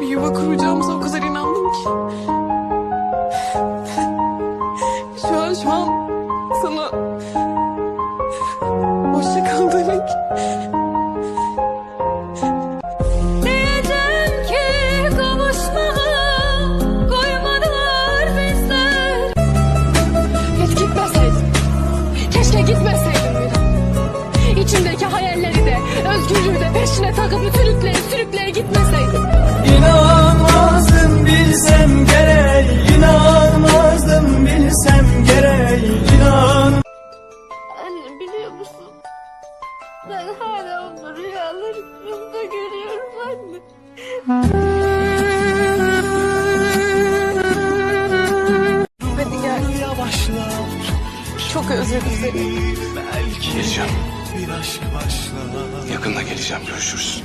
bir yuva kuracağımıza o kadar inandım ki. Şu an şu an sana hoşça kal demek. Gitmeseydin bir. İçimdeki hayalleri de, özgürlüğü de peşine takıp sürükleye sürükleye hala onu rüyalarımda görüyorum anne. Hadi gel. Yavaşla Çok özledim seni. Belki Geleceğim. bir aşk başlar Yakında geleceğim görüşürüz.